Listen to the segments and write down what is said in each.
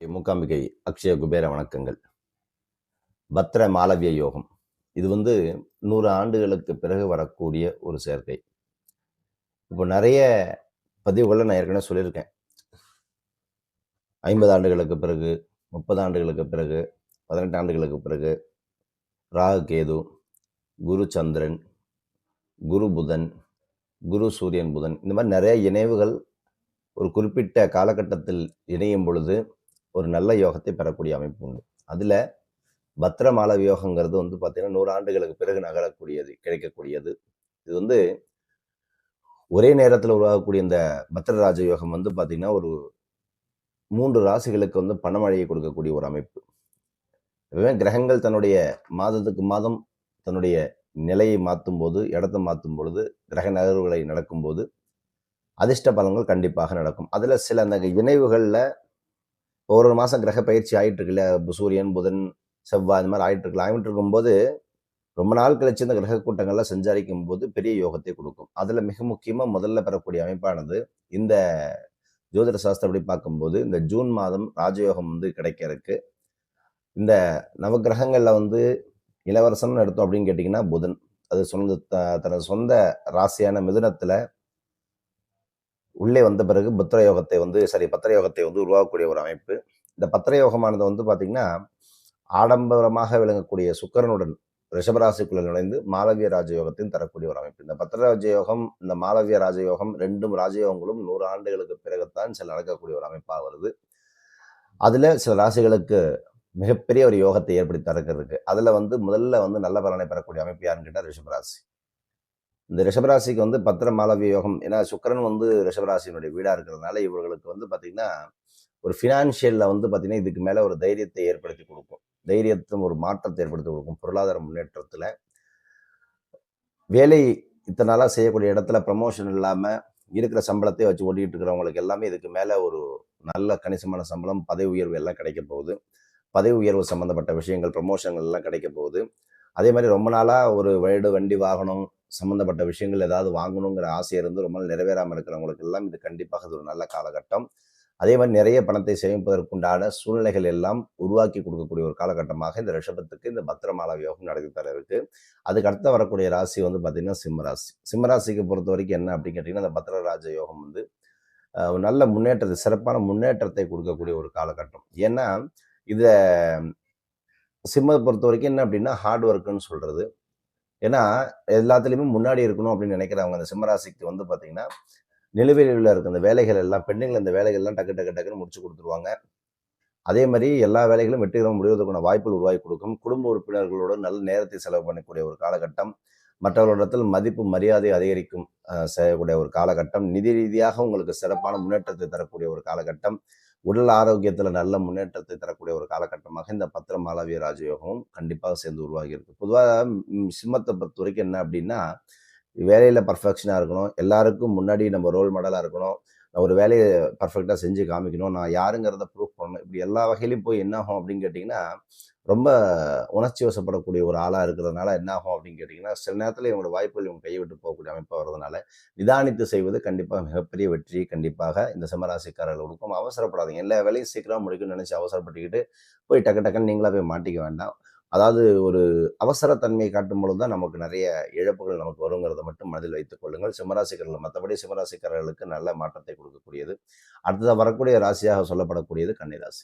மூக்காம்பிகை அக்ஷய குபேர வணக்கங்கள். பத்ர மாலவிய யோகம். இது வந்து நூறு ஆண்டுகளுக்கு பிறகு வரக்கூடிய ஒரு சேர்க்கை. இப்போ நிறைய பதிவுகளை நான் ஏற்கனவே சொல்லியிருக்கேன். ஐம்பது ஆண்டுகளுக்கு பிறகு முப்பது ஆண்டுகளுக்கு பிறகு பதினெட்டு ஆண்டுகளுக்கு பிறகு ராகு கேது குரு சந்திரன் குரு புதன் குரு சூரியன் புதன் இந்த மாதிரி நிறைய இணைவுகள் ஒரு குறிப்பிட்ட காலகட்டத்தில் இணையும் பொழுது ஒரு நல்ல யோகத்தை பெறக்கூடிய அமைப்பு உண்டு. அதில் பத்திரமால யோகங்கிறது வந்து பார்த்தீங்கன்னா நூறு ஆண்டுகளுக்கு பிறகு நகரக்கூடியது கிடைக்கக்கூடியது. இது வந்து ஒரே நேரத்தில் உருவாகக்கூடிய இந்த பத்திரராஜ யோகம் வந்து பார்த்திங்கன்னா ஒரு மூன்று ராசிகளுக்கு வந்து பணமழையை கொடுக்கக்கூடிய ஒரு அமைப்பு. எப்பவுமே கிரகங்கள் தன்னுடைய மாதத்துக்கு மாதம் தன்னுடைய நிலையை மாற்றும் போது இடத்தை மாற்றும் பொழுது கிரக நகர்வுகளை நடக்கும்போது அதிர்ஷ்ட பலன்கள் கண்டிப்பாக நடக்கும். அதில் சில அந்த இணைவுகளில் ஒரு ஒரு மாதம் கிரக பயிற்சி ஆயிட்டு இருக்குல்ல சூரியன் புதன் செவ்வாய் இந்த மாதிரி ஆயிட்டு இருக்குல்ல ஆகிட்டு இருக்கும்போது ரொம்ப நாள் கழிச்சு இந்த கிரக கூட்டங்கள்லாம் சஞ்சாரிக்கும் போது பெரிய யோகத்தை கொடுக்கும். அதில் மிக முக்கியமாக முதல்ல பெறக்கூடிய அமைப்பானது இந்த ஜோதிட சாஸ்திரப்படி பார்க்கும்போது இந்த ஜூன் மாதம் ராஜயோகம் வந்து கிடைக்க இருக்கு இந்த நவகிரகங்களில் வந்து இளவரசன் எடுத்தோம் அப்படின்னு கேட்டிங்கன்னா புதன். அது சொந்த த- தனது சொந்த ராசியான மிதுனத்தில் உள்ளே வந்த பிறகு புத்திர யோகத்தை வந்து சரி பத்திர யோகத்தை வந்து உருவாக்கக்கூடிய ஒரு அமைப்பு. இந்த பத்திர யோகமானது வந்து பார்த்தீங்கன்னா ஆடம்பரமாக விளங்கக்கூடிய சுக்கரனுடன் ரிஷபராசிக்குள்ள நுழைந்து மாலவிய ராஜயோகத்தையும் தரக்கூடிய ஒரு அமைப்பு. இந்த பத்திர யோகம் இந்த மாலவிய ராஜயோகம் ரெண்டும் ராஜயோகங்களும் நூறு ஆண்டுகளுக்கு பிறகுத்தான் சில நடக்கக்கூடிய ஒரு அமைப்பாக வருது. அதில் சில ராசிகளுக்கு மிகப்பெரிய ஒரு யோகத்தை ஏற்படுத்தி தரக்கிறதுக்கு அதில் வந்து முதல்ல வந்து நல்ல பலனை பெறக்கூடிய அமைப்பு யாருன்னு கேட்டால் ரிஷபராசி. இந்த ரிஷபராசிக்கு வந்து பத்திர மாளவிய யோகம் ஏன்னா சுக்கிரன் வந்து ரிஷபராசியினுடைய வீடாக இருக்கிறதுனால இவர்களுக்கு வந்து பார்த்திங்கன்னா ஒரு ஃபினான்ஷியலில் வந்து பார்த்திங்கன்னா இதுக்கு மேலே ஒரு தைரியத்தை ஏற்படுத்தி கொடுக்கும். தைரியத்தும் ஒரு மாற்றத்தை ஏற்படுத்தி கொடுக்கும். பொருளாதார முன்னேற்றத்தில் வேலை இத்தனை நாளாக செய்யக்கூடிய இடத்துல ப்ரமோஷன் இல்லாமல் இருக்கிற சம்பளத்தை வச்சு ஓட்டிகிட்டு இருக்கிறவங்களுக்கு எல்லாமே இதுக்கு மேலே ஒரு நல்ல கணிசமான சம்பளம் பதவி உயர்வு எல்லாம் கிடைக்க போகுது. பதவி உயர்வு சம்மந்தப்பட்ட விஷயங்கள் ப்ரமோஷன்கள் எல்லாம் கிடைக்க போகுது. அதே மாதிரி ரொம்ப நாளாக ஒரு வீடு வண்டி வாகனம் சம்மந்தப்பட்ட விஷயங்கள் ஏதாவது வாங்கணுங்கிற ஆசை இருந்து ரொம்ப நாள் நிறைவேறாமல் இருக்கிறவங்களுக்கு எல்லாம் இது கண்டிப்பாக இது ஒரு நல்ல காலகட்டம். அதே மாதிரி நிறைய பணத்தை சேமிப்பதற்குண்டான சூழ்நிலைகள் எல்லாம் உருவாக்கி கொடுக்கக்கூடிய ஒரு காலகட்டமாக இந்த ரிஷபத்துக்கு இந்த பத்திரமாலா யோகம் நடத்தி தர இருக்கு. அதுக்கு அடுத்த வரக்கூடிய ராசி வந்து பார்த்தீங்கன்னா சிம்மராசி சிம்மராசிக்கு பொறுத்த வரைக்கும் என்ன அப்படின்னு கேட்டிங்கன்னா அந்த பத்திரராஜ யோகம் வந்து ஒரு நல்ல முன்னேற்றத்தை சிறப்பான முன்னேற்றத்தை கொடுக்கக்கூடிய ஒரு காலகட்டம். ஏன்னா இதை சிம்மத்தை பொறுத்த வரைக்கும் என்ன அப்படின்னா ஹார்ட் ஒர்க்குன்னு சொல்கிறது ஏன்னா எல்லாத்துலேயுமே முன்னாடி இருக்கணும் அப்படின்னு நினைக்கிறவங்க அந்த சிம்மராசிக்கு வந்து பார்த்தீங்கன்னா நிலுவையில் இருக்க அந்த வேலைகள் எல்லாம் பெண்ணுங்கள் அந்த வேலைகள்லாம் டக்கு டக்கு டக்குன்னு முடிச்சு கொடுத்துருவாங்க. அதே மாதிரி எல்லா வேலைகளும் வெற்றிகரமாக முடிவதற்கான வாய்ப்புகள் உருவாக்கி கொடுக்கும். குடும்ப உறுப்பினர்களோட நல்ல நேரத்தை செலவு பண்ணக்கூடிய ஒரு காலகட்டம். மற்றவர்களிடத்தில் மதிப்பு மரியாதை அதிகரிக்கும் செய்யக்கூடிய ஒரு காலகட்டம். நிதி ரீதியாக உங்களுக்கு சிறப்பான முன்னேற்றத்தை தரக்கூடிய ஒரு காலகட்டம். உடல் ஆரோக்கியத்தில் நல்ல முன்னேற்றத்தை தரக்கூடிய ஒரு காலகட்டமாக இந்த பத்திர மாளவிய ராஜயோகமும் கண்டிப்பாக சேர்ந்து உருவாகி இருக்கு. பொதுவாக சிம்மத்தை பொறுத்த வரைக்கும் என்ன அப்படின்னா வேலையில் பர்ஃபெக்ஷனாக இருக்கணும். எல்லாருக்கும் முன்னாடி நம்ம ரோல் மாடலாக இருக்கணும். நான் ஒரு வேலையை பர்ஃபெக்டாக செஞ்சு காமிக்கணும். நான் யாருங்கிறத ப்ரூஃப் பண்ணணும். இப்படி எல்லா வகையிலையும் போய் என்ன ஆகும் அப்படின்னு கேட்டிங்கன்னா ரொம்ப உணர்ச்சி வசப்படக்கூடிய ஒரு ஆளாக இருக்கிறதுனால என்ன ஆகும் அப்படின்னு கேட்டிங்கன்னா சில நேரத்தில் இவங்களோட வாய்ப்புகள் இவங்க கைவிட்டு போகக்கூடிய அமைப்பாக வர்றதுனால நிதானித்து செய்வது கண்டிப்பாக மிகப்பெரிய வெற்றி கண்டிப்பாக இந்த சிம்மராசிக்காரர்கள் கொடுக்கும். அவசரப்படாதீங்க. எல்லா வேலையும் சீக்கிரமாக முடிக்கும்னு நினச்சி அவசரப்பட்டுக்கிட்டு போய் டக்கு டக்குன்னு நீங்களாக போய் மாட்டிக்க வேண்டாம். அதாவது ஒரு அவசரத்தன்மையை காட்டும் பொழுது தான் நமக்கு நிறைய இழப்புகள் நமக்கு வருங்கிறத மட்டும் மனதில் வைத்துக் கொள்ளுங்கள். சிம்மராசிக்காரர்கள் மற்றபடி சிம்மராசிக்காரர்களுக்கு நல்ல மாற்றத்தை கொடுக்கக்கூடியது. அடுத்ததாக வரக்கூடிய ராசியாக சொல்லப்படக்கூடியது கன்னிராசி.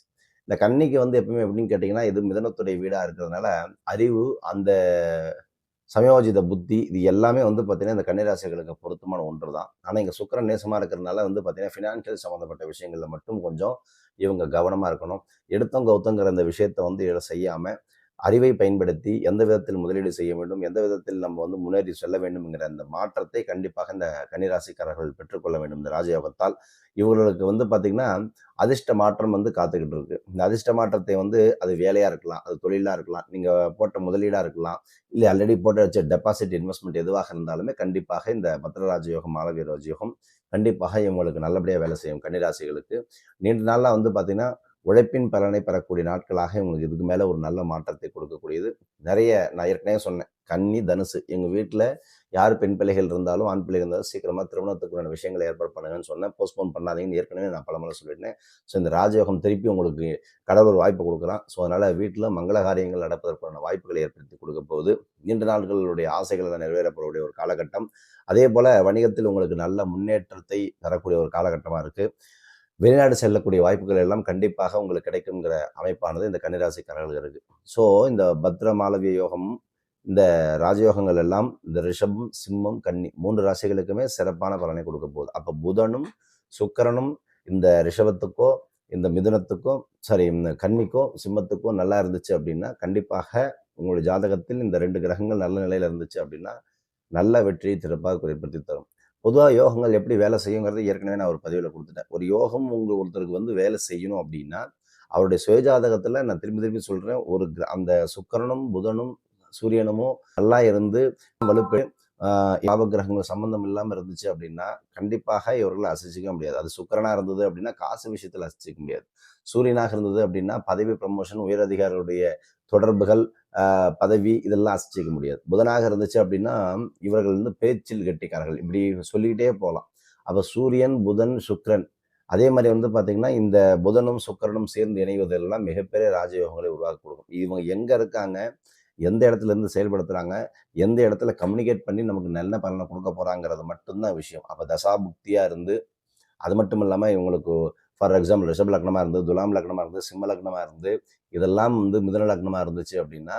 இந்த கன்னிக்கு வந்து எப்பவுமே எப்படின்னு கேட்டிங்கன்னா இது மிதனத்துடைய வீடாக இருக்கிறதுனால அறிவு அந்த சமயோஜித புத்தி இது எல்லாமே வந்து பார்த்தீங்கன்னா இந்த கன்னிராசிகளுக்கு பொருத்தமான ஒன்று தான். ஆனால் இங்கே சுக்கரன் நேசமாக இருக்கிறதுனால வந்து பார்த்தீங்கன்னா ஃபினான்ஷியல் சம்மந்தப்பட்ட விஷயங்களில் மட்டும் கொஞ்சம் இவங்க கவனமாக இருக்கணும். எடுத்தோம் கௌத்தங்கிற இந்த விஷயத்தை வந்து இதை செய்யாமல் அறிவை பயன்படுத்தி எந்த விதத்தில் முதலீடு செய்ய வேண்டும் எந்த விதத்தில் நம்ம வந்து முன்னேறி செல்ல வேண்டும்ங்கிற அந்த மாற்றத்தை கண்டிப்பாக இந்த கன்னிராசிக்காரர்கள் பெற்றுக்கொள்ள வேண்டும். இந்த ராஜயோகத்தால் இவர்களுக்கு வந்து பார்த்திங்கன்னா அதிர்ஷ்ட மாற்றம் வந்து காத்துக்கிட்டு இருக்கு. இந்த அதிர்ஷ்ட மாற்றத்தை வந்து அது வேலையாக இருக்கலாம் அது தொழிலாக இருக்கலாம் நீங்கள் போட்ட முதலீடாக இருக்கலாம் இல்லை ஆல்ரெடி போட்டு வச்ச டெபாசிட் இன்வெஸ்ட்மெண்ட் எதுவாக இருந்தாலுமே கண்டிப்பாக இந்த பத்திரராஜ யோகம் ராஜயோகம் கண்டிப்பாக இவங்களுக்கு நல்லபடியாக வேலை செய்யும் கன்னிராசிகளுக்கு. நீண்ட நாளாக வந்து பார்த்திங்கன்னா உழைப்பின் பலனை பெறக்கூடிய நாட்களாக உங்களுக்கு இதுக்கு மேலே ஒரு நல்ல மாற்றத்தை கொடுக்கக்கூடியது. நிறைய நான் ஏற்கனவே சொன்னேன். கன்னி தனுசு எங்கள் வீட்டில் யார் பெண் பிள்ளைகள் இருந்தாலும் ஆண் பிள்ளைகள் இருந்தாலும் சீக்கிரமாக திருமணத்துக்குள்ள விஷயங்களை ஏற்பாடு பண்ணுங்கன்னு சொன்னேன். போஸ்ட்போன் பண்ணாதீங்கன்னு ஏற்கனவே நான் பலமுறை சொல்லிட்டேன் ஸோ இந்த ராஜயோகம் திருப்பி உங்களுக்கு கடவுள் ஒரு வாய்ப்பு கொடுக்குறான் ஸோ அதனால் வீட்டில் மங்கள காரியங்கள் நடப்பதற்கான வாய்ப்புகளை ஏற்படுத்தி கொடுக்க போகுது. நீண்ட நாட்களுடைய ஆசைகளை நிறைவேறப்படக்கூடிய ஒரு காலகட்டம். அதே போல் வணிகத்தில் உங்களுக்கு நல்ல முன்னேற்றத்தை தரக்கூடிய ஒரு காலகட்டமாக இருக்குது வெளிநாடு செல்லக்கூடிய வாய்ப்புகள் எல்லாம் கண்டிப்பாக உங்களுக்கு கிடைக்குங்கிற அமைப்பானது இந்த கன்னிராசிக்காரர்களுக்கு இருக்குது ஸோ இந்த பத்ர மாலவிய யோகம் இந்த ராஜயோகங்கள் எல்லாம் இந்த ரிஷபம் சிம்மம் கன்னி மூன்று ராசிகளுக்குமே சிறப்பான பலனை கொடுக்க போகுது. அப்போ புதனும் சுக்கரனும் இந்த ரிஷபத்துக்கோ இந்த மிதுனத்துக்கோ சாரி இந்த கன்னிக்கோ சிம்மத்துக்கோ நல்லா இருந்துச்சு அப்படின்னா கண்டிப்பாக உங்களுடைய ஜாதகத்தில் இந்த ரெண்டு கிரகங்கள் நல்ல நிலையில் இருந்துச்சு அப்படின்னா நல்ல வெற்றியை சிறப்பாக ஏற்படுத்தி தரும். பொதுவாக யோகங்கள் எப்படி வேலை செய்யுங்கிறத ஏற்கனவே நான் ஒரு பதிவில் கொடுத்துட்டேன். ஒரு யோகம் உங்க ஒருத்தருக்கு வந்து வேலை செய்யணும் அப்படின்னா அவருடைய சுயஜாதகத்தில் நான் திரும்பி திரும்பி சொல்கிறேன் ஒரு கிர- அந்த சுக்கரனும் புதனும் சூரியனமும் நல்லா இருந்து வலுப்பு லாப கிரகங்கள் சம்பந்தம் இல்லாமல் இருந்துச்சு அப்படின்னா கண்டிப்பாக இவர்களை அசைச்சிக்க முடியாது. அது சுக்கரனாக இருந்தது அப்படின்னா காசு விஷயத்தில் அசைச்சிக்க முடியாது. சூரியனாக இருந்தது அப்படின்னா பதவி ப்ரமோஷன் உயரதிகாரிகளுடைய தொடர்புகள் பதவி இதெல்லாம் அசைச்சிக்க முடியாது. புதனாக இருந்துச்சு அப்படின்னா இவர்கள் வந்து பேச்சில் கெட்டிக்காரர்கள். இப்படி சொல்லிக்கிட்டே போகலாம். அப்போ சூரியன் புதன் சுக்கிரன். அதே மாதிரி வந்து பார்த்தீங்கன்னா இந்த புதனும் சுக்கரனும் சேர்ந்து இணைவதெல்லாம் மிகப்பெரிய ராஜயோகங்களை உருவாக்கி கொடுக்கும். இவங்க எங்கே இருக்காங்க? எந்த இடத்துல இருந்து செயல்படுத்துகிறாங்க எந்த இடத்துல கம்யூனிகேட் பண்ணி நமக்கு நல்ல பலனை கொடுக்க போகிறாங்கிறது மட்டும்தான் விஷயம். அப்போ தசாபுக்தியாக இருந்து அது மட்டும் இல்லாமல் இவங்களுக்கு ஃபார் எக்ஸாம்பிள் ரிஷப் லக்னமாக இருந்து துலாம் லக்னமாக இருந்து சிம்ம லக்னமாக இருந்து இதெல்லாம் வந்து மிதன லக்னமாக இருந்துச்சு அப்படின்னா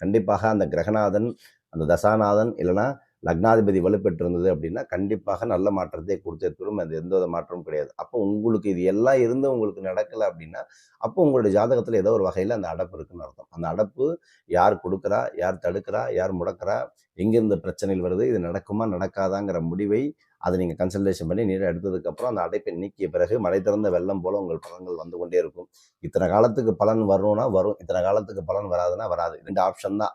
கண்டிப்பாக அந்த கிரகநாதன் அந்த தசாநாதன் இல்லைனா லக்னாதிபதி வலுப்பெற்றிருந்தது அப்படின்னா கண்டிப்பாக நல்ல மாற்றத்தை கொடுத்தே தரும் அது எந்த வித மாற்றமும் கிடையாது. அப்போ உங்களுக்கு இது எல்லாம் இருந்து உங்களுக்கு நடக்கலை அப்படின்னா அப்போ உங்களுடைய ஜாதகத்தில் ஏதோ ஒரு வகையில் அந்த அடப்பு இருக்குன்னு அர்த்தம். அந்த அடப்பு யார் கொடுக்குறா யார் தடுக்கிறா யார் முடக்கிறா எங்கேருந்து பிரச்சனைகள் வருது இது நடக்குமா நடக்காதாங்கிற முடிவை அதை நீங்கள் கன்சல்டேஷன் பண்ணி நீரை எடுத்ததுக்கப்புறம் அந்த அடைப்பை நீக்கிய பிறகு மழை திறந்த வெள்ளம் போல உங்கள் பலன்கள் வந்து கொண்டே இருக்கும். இத்தனை காலத்துக்கு பலன் வரணும்னா வரும். இத்தனை காலத்துக்கு பலன் வராதுன்னா வராது. ரெண்டு ஆப்ஷன் தான்.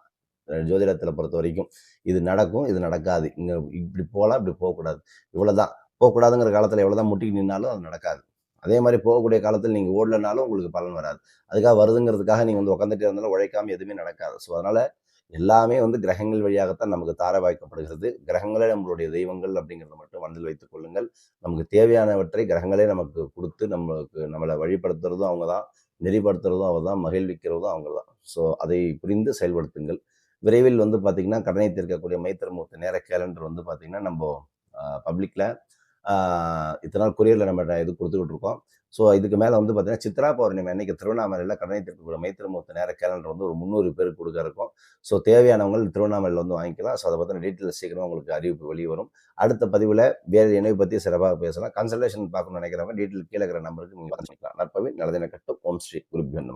ஜோதிடத்தில் பொறுத்த வரைக்கும். இது நடக்கும் இது நடக்காது. இங்கே இப்படி போகலாம் இப்படி போகக்கூடாது. இவ்வளோதான் போகக்கூடாதுங்கிற காலத்தில் எவ்வளோதான் முட்டிக்கு நின்னாலும் அது நடக்காது. அதே மாதிரி போகக்கூடிய காலத்தில் நீங்கள் ஓடலனாலும் உங்களுக்கு பலன் வராது. அதுக்காக வருதுங்கிறதுக்காக நீங்கள் வந்து உட்காந்துட்டே இருந்தாலும் உழைக்காமல் எதுவுமே நடக்காது. ஸோ அதனால் எல்லாமே வந்து கிரகங்கள் வழியாகத்தான் நமக்கு தாரவாய்க்கப்படுகிறது. கிரகங்களே நம்மளுடைய தெய்வங்கள் அப்படிங்கிறத மட்டும் மனதில் வைத்துக் கொள்ளுங்கள். நமக்கு தேவையானவற்றை கிரகங்களே நமக்கு கொடுத்து நம்மளுக்கு நம்மளை வழிபடுத்துறதும் அவங்க தான் நெறிப்படுத்துறதும் அவங்க தான் மகிழ்விக்கிறதும் அவங்க தான். ஸோ அதை புரிந்து செயல்படுத்துங்கள். விரைவில் வந்து பார்த்திங்கன்னா கடனை தீர்க்கக்கூடிய மைத்திரமூர்த்த நேர கேலண்டர் வந்து பார்த்திங்கன்னா நம்ம பப்ளிக்கில் இத்தனை நாள் கொரியரில் நம்ம இது கொடுத்துக்கிட்டு இருக்கோம். ஸோ இதுக்கு மேலே வந்து பார்த்தீங்கன்னா சித்ரா பௌர்ணமி அன்னைக்கு திருவண்ணாமலையில் கடனை தீர்க்கக்கூடிய மைத்திரமூர்த்த நேர கேலண்டர் வந்து ஒரு முந்நூறு பேருக்கு கொடுக்க இருக்கும். ஸோ தேவையானவங்க திருவண்ணாமலையில் வந்து வாங்கிக்கலாம். ஸோ அதை பற்றின டீட்டெயில் சீக்கிரம் உங்களுக்கு அறிவிப்பு வெளியே வரும். அடுத்த பதிவில் வேறு இணைவு பற்றி சிறப்பாக பேசலாம். கன்சல்டேஷன் பார்க்கணும்னு நினைக்கிறவங்க டீட்டெயில் கீழே இருக்கிற நம்பருக்கு நீங்கள் பண்ணிக்கலாம். நற்பவி நல்லதின கட்டும். ஓம் ஸ்ரீ குருபியன்